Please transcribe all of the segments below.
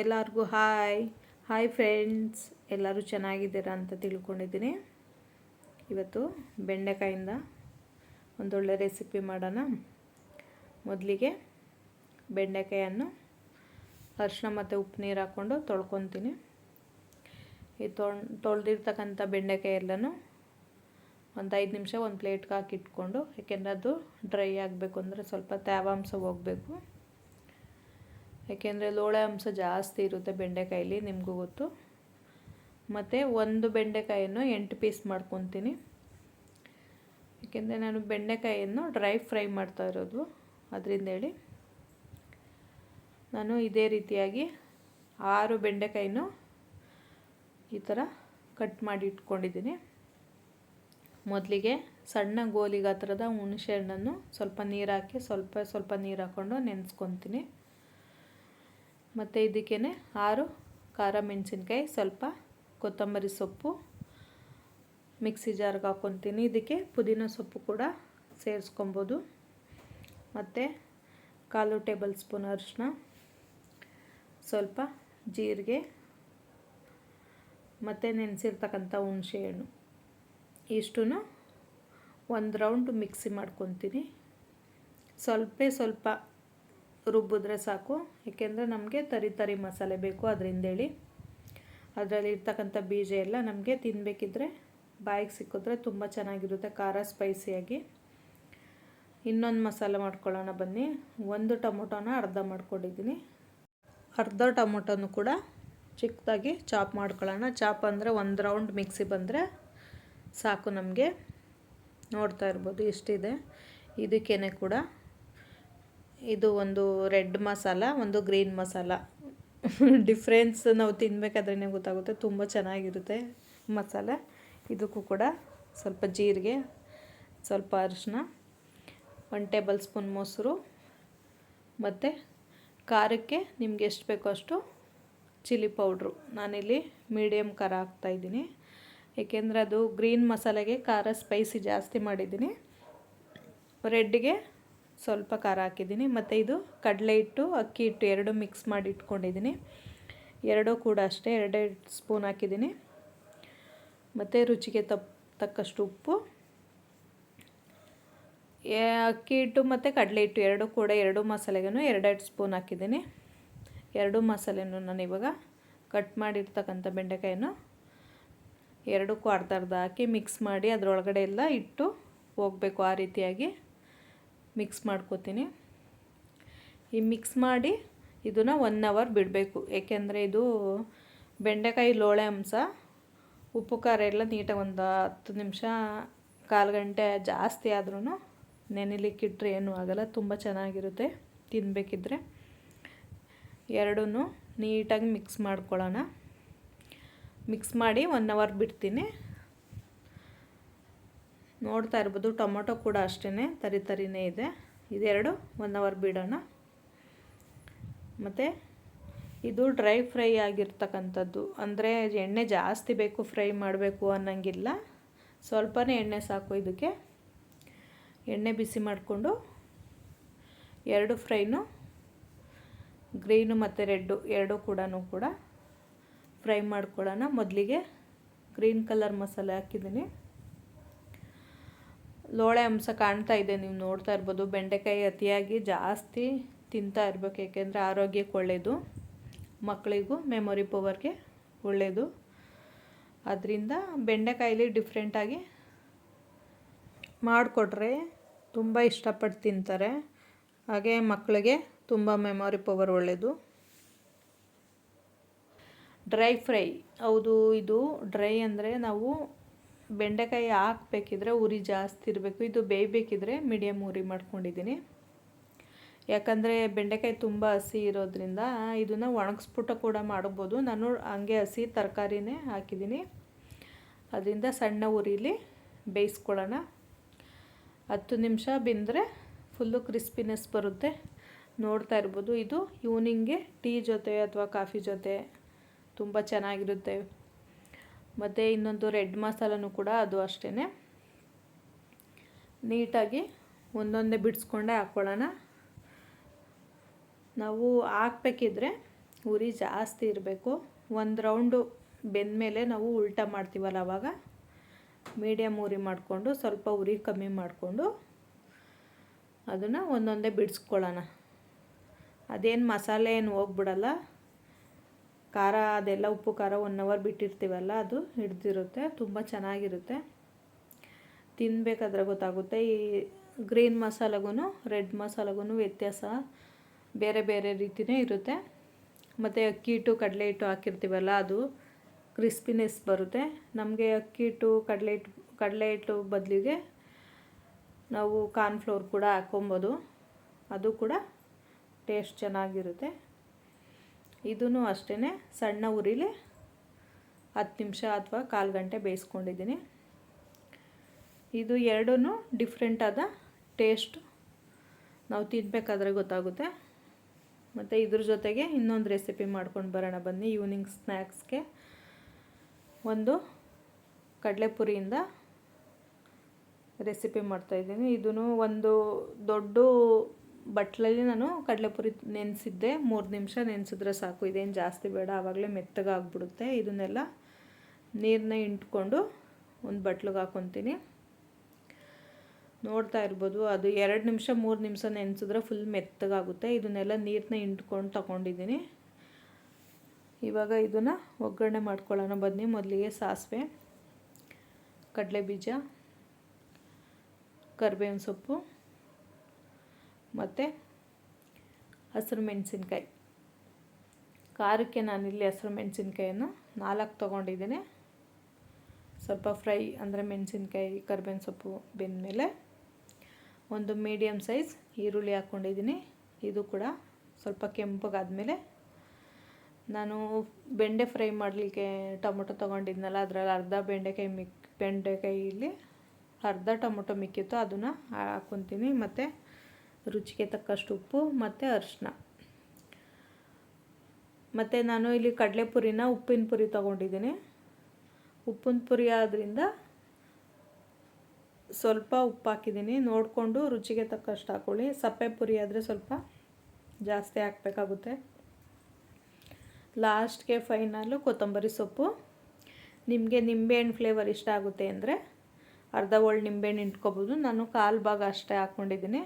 ಎಲ್ಲರಿಗೂ hi. Hi friends. ಎಲ್ಲರೂ ಚೆನ್ನಾಗಿದ್ದೀರಾ ಅಂತ ತಿಳ್ಕೊಂಡಿದ್ದೀನಿ. ಇವತ್ತು ಬೆಂಡೆಕಾಯಿಂದ ಒಂದೊಳ್ಳೆ ರೆಸಿಪಿ ಮಾಡೋಣ. ಮೊದಲಿಗೆ ಬೆಂಡೆಕಾಯನ್ನು ಅರಿಶಿನ ಮತ್ತು ಉಪ್ಪು ನೀರು ಹಾಕ್ಕೊಂಡು ತೊಳ್ಕೊತೀನಿ. ಈ ತೊಳ್, ತೊಳೆದಿರ್ತಕ್ಕಂಥ ಬೆಂಡೆಕಾಯಿ ಎಲ್ಲನೂ ಒಂದು ಐದು ನಿಮಿಷ ಒಂದು ಪ್ಲೇಟ್ಗೆ ಹಾಕಿ ಇಟ್ಕೊಂಡು, ಯಾಕೆಂದರೆ ಅದು ಡ್ರೈ ಆಗಬೇಕು ಅಂದರೆ ಸ್ವಲ್ಪ ತೇವಾಂಶ ಹೋಗಬೇಕು. ಯಾಕೆಂದರೆ ಲೋಳೆ ಅಂಶ ಜಾಸ್ತಿ ಇರುತ್ತೆ ಬೆಂಡೆಕಾಯಲ್ಲಿ ನಿಮಗೂ ಗೊತ್ತು. ಮತ್ತು ಒಂದು ಬೆಂಡೆಕಾಯನ್ನು ಎಂಟು ಪೀಸ್ ಮಾಡ್ಕೊತೀನಿ. ಏಕೆಂದರೆ ನಾನು ಬೆಂಡೆಕಾಯಿಯನ್ನು ಡ್ರೈ ಫ್ರೈ ಮಾಡ್ತಾ ಇರೋದು, ಅದರಿಂದ ಹೇಳಿ. ನಾನು ಇದೇ ರೀತಿಯಾಗಿ ಆರು ಬೆಂಡೆಕಾಯಿನೂ ಈ ಥರ ಕಟ್ ಮಾಡಿ ಇಟ್ಕೊಂಡಿದ್ದೀನಿ. ಮೊದಲಿಗೆ ಸಣ್ಣ ಗೋಲಿ ಗಾತ್ರದ ಹುಣಸೆ ಹಣ್ಣನ್ನು ಸ್ವಲ್ಪ ನೀರು ಹಾಕಿ ಸ್ವಲ್ಪ ಸ್ವಲ್ಪ ನೀರು ಹಾಕ್ಕೊಂಡು ನೆನೆಸ್ಕೊತೀನಿ. ಮತ್ತು ಇದಕ್ಕೇ ಆರು, ಖಾರ, ಮೆಣಸಿನ್ಕಾಯಿ, ಸ್ವಲ್ಪ ಕೊತ್ತಂಬರಿ ಸೊಪ್ಪು. ಮಿಕ್ಸಿ ಜಾರ್ಗೆ ಹಾಕ್ಕೊತೀನಿ. ಇದಕ್ಕೆ ಪುದೀನ ಸೊಪ್ಪು ಕೂಡ ಸೇರಿಸ್ಕೊಬೋದು. ಮತ್ತು ಕಾಲು ಟೇಬಲ್ ಸ್ಪೂನ್ ಅರಿಶಿನ ಸ್ವಲ್ಪ ಜೀರಿಗೆ. ಮತ್ತು ನೆನೆಸಿರ್ತಕ್ಕಂಥ ಹುಣಸೆಹಣ್ಣು ಇಷ್ಟು ಒಂದು ರೌಂಡ್ ಮಿಕ್ಸಿ ಮಾಡ್ಕೊತೀನಿ. ಸ್ವಲ್ಪ ಸ್ವಲ್ಪ ರುಬ್ಬಿದ್ರೆ ಸಾಕು. ಏಕೆಂದರೆ ನಮಗೆ ತರಿ ತರಿ ಮಸಾಲೆ ಬೇಕು ಅದರಿಂದೇಳಿ. ಅದರಲ್ಲಿ ಇರ್ತಕ್ಕಂಥ ಬೀಜ ಎಲ್ಲ ನಮಗೆ ತಿನ್ನಬೇಕಿದ್ರೆ ಬಾಯಿಗೆ ಸಿಕ್ಕಿದ್ರೆ ತುಂಬ ಚೆನ್ನಾಗಿರುತ್ತೆ ಖಾರ ಸ್ಪೈಸಿಯಾಗಿ. ಇನ್ನೊಂದು ಮಸಾಲೆ ಮಾಡ್ಕೊಳ್ಳೋಣ ಬನ್ನಿ. ಒಂದು ಟೊಮೊಟೊನ ಅರ್ಧ ಮಾಡ್ಕೊಂಡಿದ್ದೀನಿ. ಅರ್ಧ ಟೊಮೊಟೊನು ಕೂಡ ಚಿಕ್ಕದಾಗಿ ಚಾಪ್ ಮಾಡ್ಕೊಳ್ಳೋಣ. ಚಾಪ್ ಅಂದರೆ ಒಂದು ರೌಂಡ್ ಮಿಕ್ಸಿ ಬಂದರೆ ಸಾಕು ನಮಗೆ. ನೋಡ್ತಾ ಇರ್ಬೋದು ಇಷ್ಟಿದೆ ಇದಕ್ಕೇನೆ ಕೂಡ ಇದು ಒಂದು ರೆಡ್ ಮಸಾಲ, ಒಂದು ಗ್ರೀನ್ ಮಸಾಲ. ಡಿಫ್ರೆನ್ಸ್ ನಾವು ತಿನ್ನಬೇಕಾದ್ರೆ ಗೊತ್ತಾಗುತ್ತೆ. ತುಂಬ ಚೆನ್ನಾಗಿರುತ್ತೆ ಮಸಾಲೆ. ಇದಕ್ಕೂ ಕೂಡ ಸ್ವಲ್ಪ ಜೀರಿಗೆ, ಸ್ವಲ್ಪ ಅರಿಶಿನ ಒನ್ ಟೇಬಲ್ ಸ್ಪೂನ್ ಮೊಸರು, ಮತ್ತು ಖಾರಕ್ಕೆ ನಿಮ್ಗೆ ಎಷ್ಟು ಬೇಕೋ ಅಷ್ಟು ಚಿಲ್ಲಿ ಪೌಡ್ರು. ನಾನಿಲ್ಲಿ ಮೀಡಿಯಮ್ ಖಾರ ಹಾಕ್ತಾಯಿದ್ದೀನಿ ಏಕೆಂದರೆ ಅದು ಗ್ರೀನ್ ಮಸಾಲೆಗೆ ಖಾರ ಸ್ಪೈಸಿ ಜಾಸ್ತಿ ಮಾಡಿದ್ದೀನಿ. ರೆಡ್ಗೆ ಸ್ವಲ್ಪ ಖಾರ ಹಾಕಿದ್ದೀನಿ. ಮತ್ತು ಇದು ಕಡಲೆ ಹಿಟ್ಟು, ಅಕ್ಕಿ ಹಿಟ್ಟು ಎರಡು ಮಿಕ್ಸ್ ಮಾಡಿ ಇಟ್ಕೊಂಡಿದ್ದೀನಿ. ಎರಡೂ ಕೂಡ ಅಷ್ಟೇ, ಎರಡೆರಡು ಸ್ಪೂನ್ ಹಾಕಿದ್ದೀನಿ. ಮತ್ತು ರುಚಿಗೆ ತಪ್, ತಕ್ಕಷ್ಟು ಉಪ್ಪು. ಅಕ್ಕಿ ಹಿಟ್ಟು ಮತ್ತು ಕಡಲೆ ಹಿಟ್ಟು ಎರಡೂ ಕೂಡ ಎರಡು ಮಸಾಲೆಗೂ ಎರಡೆರಡು ಸ್ಪೂನ್ ಹಾಕಿದ್ದೀನಿ. ಎರಡು ಮಸಾಲೆನೂ ನಾನು ಇವಾಗ ಕಟ್ ಮಾಡಿರ್ತಕ್ಕಂಥ ಬೆಂಡೆಕಾಯನ್ನು ಎರಡಕ್ಕೂ ಅರ್ಧ ಅರ್ಧ ಹಾಕಿ ಮಿಕ್ಸ್ ಮಾಡಿ ಅದರೊಳಗಡೆ ಎಲ್ಲ ಇಟ್ಟು ಹೋಗಬೇಕು ಆ ರೀತಿಯಾಗಿ. ಮಿಕ್ಸ್ ಮಾಡ್ಕೋತೀನಿ. ಈ ಮಿಕ್ಸ್ ಮಾಡಿ ಇದನ್ನು ಒನ್ ಅವರ್ ಬಿಡಬೇಕು. ಏಕೆಂದರೆ ಇದು ಬೆಂಡೆಕಾಯಿ ಲೋಳೆ ಅಂಶ, ಉಪ್ಪು, ಖಾರ ಎಲ್ಲ ನೀಟಾಗಿ ಒಂದು ಹತ್ತು ನಿಮಿಷ, ಕಾಲು ಗಂಟೆ ಜಾಸ್ತಿ ಆದ್ರೂ ನೆನೆಲಿಕ್ಕಿಟ್ರೆ ಏನೂ ಆಗೋಲ್ಲ, ತುಂಬ ಚೆನ್ನಾಗಿರುತ್ತೆ ತಿನ್ನಬೇಕಿದ್ರೆ ಎರಡೂ ನೀಟಾಗಿ ಮಿಕ್ಸ್ ಮಾಡ್ಕೊಳ್ಳೋಣ. ಮಿಕ್ಸ್ ಮಾಡಿ ಒನ್ ಅವರ್ ಬಿಡ್ತೀನಿ. ನೋಡ್ತಾ ಇರ್ಬೋದು. ಟೊಮೊಟೊ ಕೂಡ ಅಷ್ಟೇ ತರಿ ತರಿನೇ ಇದೆ. ಇದೆರಡು ಒನ್ ಅವರ್ ಬಿಡೋಣ. ಮತ್ತು ಇದು ಡ್ರೈ ಫ್ರೈ ಆಗಿರ್ತಕ್ಕಂಥದ್ದು. ಅಂದರೆ ಎಣ್ಣೆ ಜಾಸ್ತಿ ಬೇಕು ಫ್ರೈ ಮಾಡಬೇಕು ಅನ್ನೋಂಗಿಲ್ಲ. ಸ್ವಲ್ಪನೇ ಎಣ್ಣೆ ಸಾಕು ಇದಕ್ಕೆ. ಎಣ್ಣೆ ಬಿಸಿ ಮಾಡಿಕೊಂಡು ಎರಡು ಫ್ರೈನು ಗ್ರೀನು ಮತ್ತು ರೆಡ್ಡು ಎರಡೂ ಕೂಡ ಕೂಡ ಫ್ರೈ ಮಾಡ್ಕೊಳ್ಳೋಣ. ಮೊದಲಿಗೆ ಗ್ರೀನ್ ಕಲರ್ ಮಸಾಲೆ ಹಾಕಿದ್ದೀನಿ. ಲೋಳೆ ಅಂಶ ಕಾಣ್ತಾ ಇದೆ, ನೀವು ನೋಡ್ತಾ ಇರ್ಬೋದು. ಬೆಂಡೆಕಾಯಿ ಅತಿಯಾಗಿ ಜಾಸ್ತಿ ತಿಂತಾ ಇರಬೇಕು, ಏಕೆಂದರೆ ಆರೋಗ್ಯಕ್ಕೆ ಒಳ್ಳೆಯದು ಮಕ್ಕಳಿಗೂ ಮೆಮೊರಿ ಪವರ್ಗೆ ಒಳ್ಳೆಯದು ಅದರಿಂದ ಬೆಂಡೆಕಾಯಲ್ಲಿ ಡಿಫ್ರೆಂಟಾಗಿ ಮಾಡಿಕೊಟ್ರೆ ತುಂಬ ಇಷ್ಟಪಟ್ಟು ತಿಂತಾರೆ. ಹಾಗೆ ಮಕ್ಕಳಿಗೆ ತುಂಬ ಮೆಮೊರಿ ಪವರ್ ಒಳ್ಳೆಯದು ಡ್ರೈ ಫ್ರೈ, ಹೌದು, ಇದು ಡ್ರೈ ಅಂದರೆ ನಾವು ಬೆಂಡೆಕಾಯಿ ಹಾಕ್ಬೇಕಿದ್ರೆ ಉರಿ ಜಾಸ್ತಿ ಇರಬೇಕು. ಇದು ಬೇಯಬೇಕಿದ್ರೆ ಮೀಡಿಯಮ್ ಉರಿ ಮಾಡ್ಕೊಂಡಿದ್ದೀನಿ. ಯಾಕಂದರೆ ಬೆಂಡೆಕಾಯಿ ತುಂಬ ಹಸಿ ಇರೋದ್ರಿಂದ ಇದನ್ನು ಒಣಗಿಸ್ಬಿಟ್ಟು ಕೂಡ ಮಾಡ್ಬೋದು. ನಾನು ಹಂಗೆ ಹಸಿ ತರಕಾರಿನೇ ಹಾಕಿದ್ದೀನಿ. ಅದರಿಂದ ಸಣ್ಣ ಉರಿಲಿ ಬೇಯಿಸ್ಕೊಳ್ಳೋಣ. ಹತ್ತು ನಿಮಿಷ ಬಿಂದರೆ ಫುಲ್ಲು ಕ್ರಿಸ್ಪಿನೆಸ್ ಬರುತ್ತೆ. ನೋಡ್ತಾ ಇರ್ಬೋದು. ಇದು ಈವ್ನಿಂಗ್ಗೆ ಟೀ ಜೊತೆ ಅಥವಾ ಕಾಫಿ ಜೊತೆ ತುಂಬ ಚೆನ್ನಾಗಿರುತ್ತೆ. ಮತ್ತು ಇನ್ನೊಂದು ರೆಡ್ ಮಸಾಲನೂ ಕೂಡ ಅದು ಅಷ್ಟೇ ನೀಟಾಗಿ ಒಂದೊಂದೇ ಬಿಡಿಸ್ಕೊಂಡೆ ಹಾಕ್ಕೊಳ್ಳೋಣ ನಾವು ಹಾಕ್ಬೇಕಿದ್ರೆ ಉರಿ ಜಾಸ್ತಿ ಇರಬೇಕು. ಒಂದು ರೌಂಡು ಬೆಂದಮೇಲೆ ನಾವು ಉಲ್ಟಾ ಮಾಡ್ತೀವಲ್ಲ ಆವಾಗ ಮೀಡಿಯಮ್ ಉರಿ ಮಾಡಿಕೊಂಡು ಸ್ವಲ್ಪ ಉರಿ ಕಮ್ಮಿ ಮಾಡಿಕೊಂಡು ಅದನ್ನು ಒಂದೊಂದೇ ಬಿಡಿಸ್ಕೊಳ್ಳೋಣ. ಅದೇನು ಮಸಾಲೆ ಏನು ಹೋಗ್ಬಿಡಲ್ಲ ಖಾರ, ಅದೆಲ್ಲ ಉಪ್ಪು, ಖಾರ ಒನ್ ಅವರ್ ಬಿಟ್ಟಿರ್ತೀವಲ್ಲ, ಅದು ಹಿಡ್ದಿರುತ್ತೆ, ತುಂಬ ಚೆನ್ನಾಗಿರುತ್ತೆ. ತಿನ್ನಬೇಕಾದ್ರೆ ಗೊತ್ತಾಗುತ್ತೆ. ಈ ಗ್ರೀನ್ ಮಸಾಲೆಗೂ ರೆಡ್ ಮಸಾಲೆಗೂ ವ್ಯತ್ಯಾಸ ಬೇರೆ ಬೇರೆ ರೀತಿಯೇ ಇರುತ್ತೆ. ಮತ್ತು ಅಕ್ಕಿ ಹಿಟ್ಟು, ಕಡಲೆ ಹಿಟ್ಟು ಹಾಕಿರ್ತೀವಲ್ಲ, ಅದು ಕ್ರಿಸ್ಪಿನೆಸ್ ಬರುತ್ತೆ. ನಮಗೆ ಅಕ್ಕಿ ಹಿಟ್ಟು, ಕಡಲೆ ಹಿಟ್ಟು ಕಡಲೆ ಹಿಟ್ಟು ಬದಲಿಗೆ ನಾವು ಕಾರ್ನ್ಫ್ಲೋರ್ ಕೂಡ ಹಾಕ್ಕೊಬೋದು. ಅದು ಕೂಡ ಟೇಸ್ಟ್ ಚೆನ್ನಾಗಿರುತ್ತೆ. ಇದೂ ಅಷ್ಟೇ ಸಣ್ಣ ಉರಿಲಿ ಹತ್ತು ನಿಮಿಷ ಅಥವಾ ಕಾಲು ಗಂಟೆ ಬೇಯಿಸ್ಕೊಂಡಿದ್ದೀನಿ. ಇದು ಎರಡೂ ಡಿಫ್ರೆಂಟಾದ ಆದ ಟೇಸ್ಟ್ ನಾವು ತಿನ್ನಬೇಕಾದ್ರೆ ಗೊತ್ತಾಗುತ್ತೆ. ಮತ್ತು ಇದ್ರ ಜೊತೆಗೆ ಇನ್ನೊಂದು ರೆಸಿಪಿ ಮಾಡ್ಕೊಂಡು ಬರೋಣ ಬನ್ನಿ. ಈವ್ನಿಂಗ್ ಸ್ನ್ಯಾಕ್ಸ್ಗೆ ಒಂದು ಕಡಲೆಪುರಿಯಿಂದ ರೆಸಿಪಿ ಮಾಡ್ತಾಯಿದ್ದೀನಿ ಇದೂ ಒಂದು ದೊಡ್ಡ ಬಟ್ಲಲ್ಲಿ ನಾನು ಕಡಲೆಪುರಿ ನೆನೆಸಿದ್ದೆ. ಮೂರು ನಿಮಿಷ ನೆನೆಸಿದ್ರೆ ಸಾಕು. ಇದೇನು ಜಾಸ್ತಿ ಬೇಡ. ಆವಾಗಲೇ ಮೆತ್ತಗಾಗ್ಬಿಡುತ್ತೆ. ಇದನ್ನೆಲ್ಲ ನೀರನ್ನ ಇಂಟ್ಕೊಂಡು ಒಂದು ಬಟ್ಲಿಗೆ ಹಾಕ್ಕೊತೀನಿ ನೋಡ್ತಾ ಇರ್ಬೋದು. ಅದು ಎರಡು ನಿಮಿಷ, ಮೂರು ನಿಮಿಷ ನೆನೆಸಿದ್ರೆ ಫುಲ್ ಮೆತ್ತಗಾಗುತ್ತೆ. ಇದನ್ನೆಲ್ಲ ನೀರನ್ನ ಇಂಟ್ಕೊಂಡು ತಗೊಂಡಿದ್ದೀನಿ. ಇವಾಗ ಇದನ್ನು ಒಗ್ಗರಣೆ ಮಾಡ್ಕೊಳ್ಳೋಣ. ಬನ್ನಿ, ಮೊದಲಿಗೆ ಸಾಸಿವೆ ಕಡಲೆ ಬೀಜ ಕರಿಬೇವಿನ ಸೊಪ್ಪು. ಮತ್ತು ಹಸಿರು ಮೆಣಸಿನ್ಕಾಯಿ. ಖಾರಕ್ಕೆ ನಾನಿಲ್ಲಿ ಹಸಿರು ಮೆಣಸಿನ್ಕಾಯನ್ನು ನಾಲ್ಕು ತೊಗೊಂಡಿದ್ದೀನಿ. ಸ್ವಲ್ಪ ಫ್ರೈ ಅಂದರೆ ಮೆಣಸಿನ್ಕಾಯಿ, ಕರ್ಬೇವಿನ ಸೊಪ್ಪು ಬೆಂದಮೇಲೆ ಒಂದು ಮೀಡಿಯಮ್ ಸೈಜ್ ಈರುಳ್ಳಿ ಹಾಕ್ಕೊಂಡಿದ್ದೀನಿ. ಇದು ಕೂಡ ಸ್ವಲ್ಪ ಕೆಂಪಗಾದಮೇಲೆ ನಾನು ಬೆಂಡೆ ಫ್ರೈ ಮಾಡಲಿಕ್ಕೆ ಟೊಮೊಟೊ ತೊಗೊಂಡಿದ್ನಲ್ಲ, ಅದರಲ್ಲಿ ಅರ್ಧ ಬೆಂಡೆಕಾಯಿ ಮಿಕ್, ಬೆಂಡೆಕಾಯಿಲಿ ಅರ್ಧ ಟೊಮೊಟೊ ಮಿಕ್ಕಿತ್ತು, ಅದನ್ನು ಹಾಕ್ಕೊತೀನಿ. ಮತ್ತು ರುಚಿಗೆ ತಕ್ಕಷ್ಟು ಉಪ್ಪು ಮತ್ತು ಅರಿಶಿನ ಮತ್ತು ನಾನು ಇಲ್ಲಿ ಕಡಲೆ ಪುರಿನ ಉಪ್ಪಿನ ಪುರಿ ತೊಗೊಂಡಿದ್ದೀನಿ. ಉಪ್ಪಿನ ಪುರಿ ಆದ್ದರಿಂದ ಸ್ವಲ್ಪ ಉಪ್ಪು ಹಾಕಿದ್ದೀನಿ. ನೋಡಿಕೊಂಡು ರುಚಿಗೆ ತಕ್ಕಷ್ಟು ಹಾಕ್ಕೊಳ್ಳಿ ಸಪ್ಪೆ ಪುರಿ ಆದರೆ ಸ್ವಲ್ಪ ಜಾಸ್ತಿ ಹಾಕಬೇಕಾಗುತ್ತೆ. ಲಾಸ್ಟ್ಗೆ ಫೈನಲ್ಲು ಕೊತ್ತಂಬರಿ ಸೊಪ್ಪು. ನಿಮಗೆ ನಿಂಬೆಹಣ್ಣು ಫ್ಲೇವರ್ ಇಷ್ಟ ಆಗುತ್ತೆ ಅಂದರೆ ಅರ್ಧ ಒಳ್ಳೆ ನಿಂಬೆಹಣ್ಣು ಇಟ್ಕೊಬೋದು. ನಾನು ಕಾಲು ಭಾಗ ಅಷ್ಟೇ ಹಾಕ್ಕೊಂಡಿದ್ದೀನಿ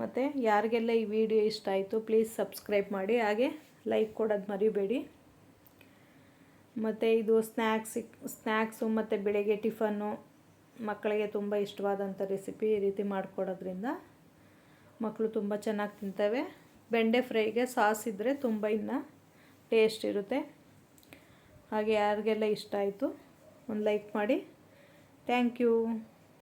ಮತ್ತು ಯಾರಿಗೆಲ್ಲ ಈ ವಿಡಿಯೋ ಇಷ್ಟ ಆಯಿತು ಪ್ಲೀಸ್ ಸಬ್ಸ್ಕ್ರೈಬ್ ಮಾಡಿ. ಹಾಗೆ ಲೈಕ್ ಕೊಡೋದು ಮರಿಬೇಡಿ. ಮತ್ತು ಇದು ಸ್ನ್ಯಾಕ್ಸ್ ಸ್ನ್ಯಾಕ್ಸು ಮತ್ತು ಬೆಳಗ್ಗೆ ಟಿಫನ್ನು ಮಕ್ಕಳಿಗೆ ತುಂಬ ಇಷ್ಟವಾದಂಥ ರೆಸಿಪಿ ಈ ರೀತಿ ಮಾಡಿಕೊಡೋದ್ರಿಂದ ಮಕ್ಕಳು ತುಂಬ ಚೆನ್ನಾಗಿ ತಿಂತವೆ. ಬೆಂಡೆ ಫ್ರೈಗೆ ಸಾಸ್ ಇದ್ದರೆ ತುಂಬ ಇನ್ನು ಟೇಸ್ಟ್ ಇರುತ್ತೆ. ಹಾಗೆ ಯಾರಿಗೆಲ್ಲ ಇಷ್ಟ ಆಯಿತು, ಒಂದು ಲೈಕ್ ಮಾಡಿ. Thank you